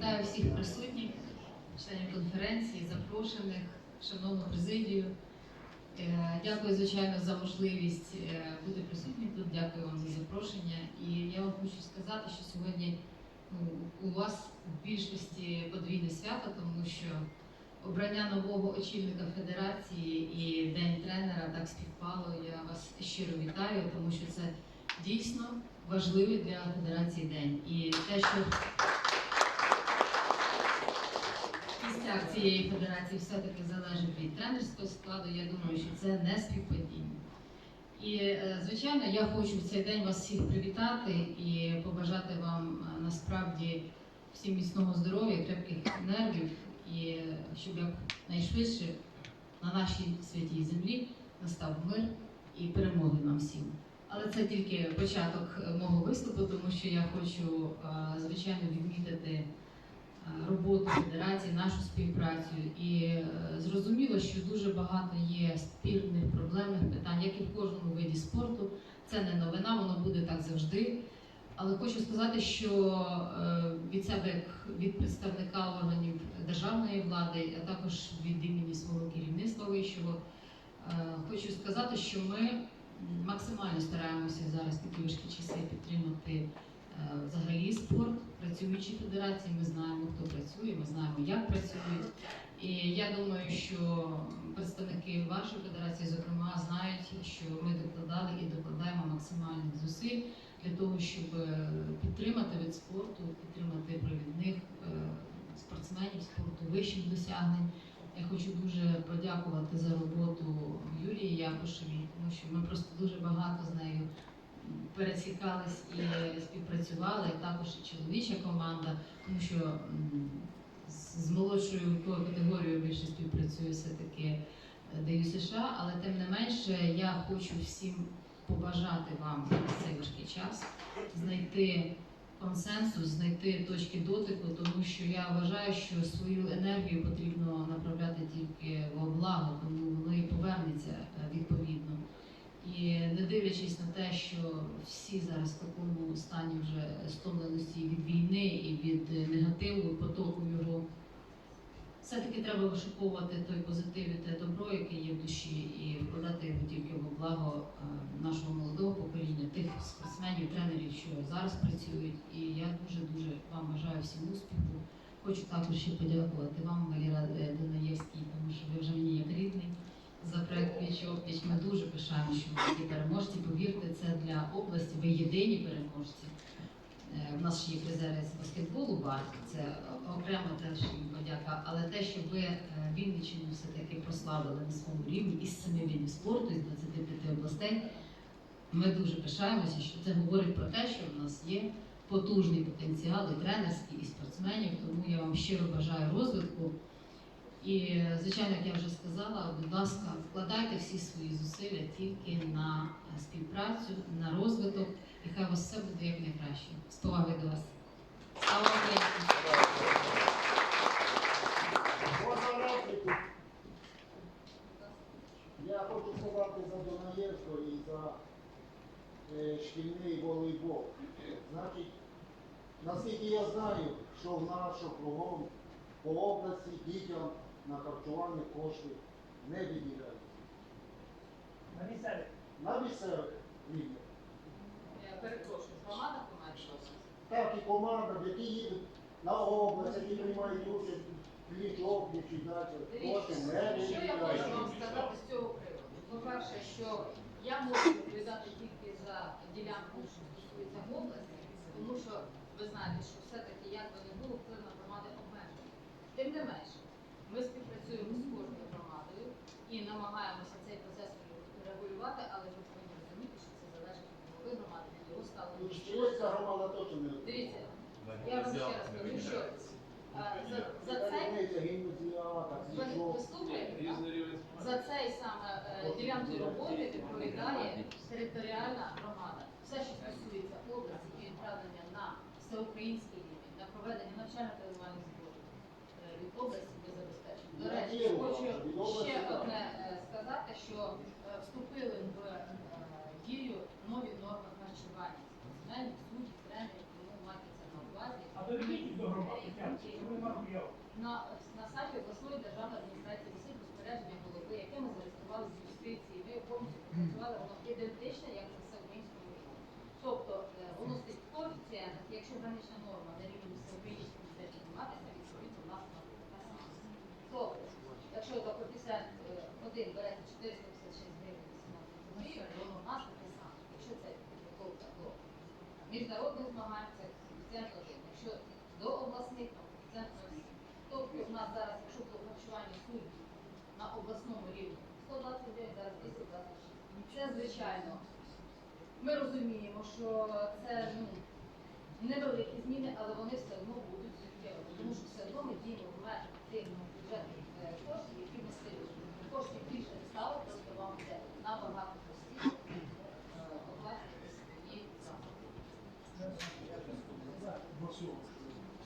Вітаю всіх присутніх, членів конференції, запрошених, шановну президію. Е, Дякую, звичайно, за можливість е, бути присутнім тут. Дякую вам за запрошення. І я вам хочу сказати, що сьогодні ну, у вас в більшості подвійне свято, тому що обрання нового очільника федерації і день тренера так співпало. Я вас щиро вітаю, тому що це дійсно важливий для федерації день. І те, що кістяк цієї федерації все-таки залежить від тренерського складу, я думаю, що це не співпадіння. І, е, звичайно, я хочу в цей день вас всіх привітати і побажати вам е, насправді всім міцного здоров'я, крепких нервів, і е, щоб якнайшвидше на нашій святій землі настав мир і перемоги нам всім. Але це тільки початок мого виступу, тому що я хочу, звичайно, відмітити роботу федерації, нашу співпрацю. І е, зрозуміло, що дуже багато є спільних проблемних питань, як і в кожному виді спорту. Це не новина, воно буде так завжди. Але хочу сказати, що е, від себе, як від представника органів державної влади, а також від імені свого керівництва вищого, е, хочу сказати, що ми максимально стараємося зараз такі важкі часи підтримати взагалі спорт, працюючі федерації. Ми знаємо, хто працює, ми знаємо, як працюють. І я думаю, що представники вашої федерації, зокрема, знають, що ми докладали і докладаємо максимальних зусиль для того, щоб е, підтримати вид спорту, підтримати провідних е, спортсменів спорту вищих досягнень. Я хочу дуже подякувати за роботу Юлії Якушевій, тому що ми просто дуже багато з нею пересікались і співпрацювали, і також і чоловіча команда, тому що з молодшою категорією більше співпрацює все-таки е, Даю США, але тим не менше я хочу всім побажати вам в цей важкий час знайти консенсус, знайти точки дотику, тому що я вважаю, що свою енергію потрібно направляти тільки во благо, тому воно і повернеться е, відповідно. І не дивлячись на те, що всі зараз в такому стані вже стомленості від війни і від негативу, потоку його, все-таки треба вишуковувати той позитив і те добро, яке є в душі, і вкладати його тільки во благо е, нашого молодого покоління, тих спортсменів, тренерів, що зараз працюють. І я дуже дуже вам бажаю всім успіху. Хочу також ще подякувати вам, Валіра е, Донаєвський, тому що ви вже мені як рідний за проект «Пліч опліч». Ми дуже пишаємо, що ви такі переможці. Повірте, це для області. Ви єдині переможці. Е, У нас ще є призери з баскетболу багато, це окремо теж подяка. Але те, що ви е, Вінниччину все-таки прославили на своєму рівні із семи видів спорту, із 25 областей, ми дуже пишаємося, що це говорить про те, що в нас є потужний потенціал і тренерський, і спортсменів. Тому я вам щиро бажаю розвитку. І, звичайно, як я вже сказала, будь ласка, вкладайте всі свої зусилля тільки на е, співпрацю, на розвиток, і хай вас все буде як найкраще. З повагою до вас. Слава Україні! Я хочу сказати за Донаєвського і за е, шкільний волейбол. Значить, наскільки я знаю, що в нас кругом по області дітям на харчування кошти не виділяються. На місцеві. На місцевих рівнях. Я перепрошую, громада померла. Так і команда, які їдуть на область, які приймають участь в пліч-опліч і далі. Кошти не Що я можу вам сказати з цього приводу? По-перше, що я можу відповідати тільки за ділянку, що стосується області, тому що ви знаєте, що все-таки як би не було вплив на громади обмежений. Тим не менше, ми співпрацюємо з кожною громадою і намагаємося цей процес регулювати, але ви повинні розуміти, що це залежить від голови громади, від його Ну, ставлення. Чогось ця громада точно не Дивіться, я вам ще раз кажу, що е, за, за цей Подивіться, гімназіата, ви, книжок. ви слухаєте, так? За цей саме е, роботи відповідає територіальна громада. Все, що стосується області і відправлення на всеукраїнський рівень, на проведення навчально-тренувальних зборів е, від області речі, хочу ще одне е, сказати, що е, вступили в е, дію нові норми харчування міжнародних змагань це коефіцієнт Якщо до обласних, то коефіцієнт 0,7. Тобто у нас зараз, якщо по харчування суддів на обласному рівні 129, зараз 226. Ну, це, звичайно, ми розуміємо, що це ну, невеликі зміни, але вони все одно будуть суттєвими, тому що все одно ми діємо в межах тих ну, бюджетних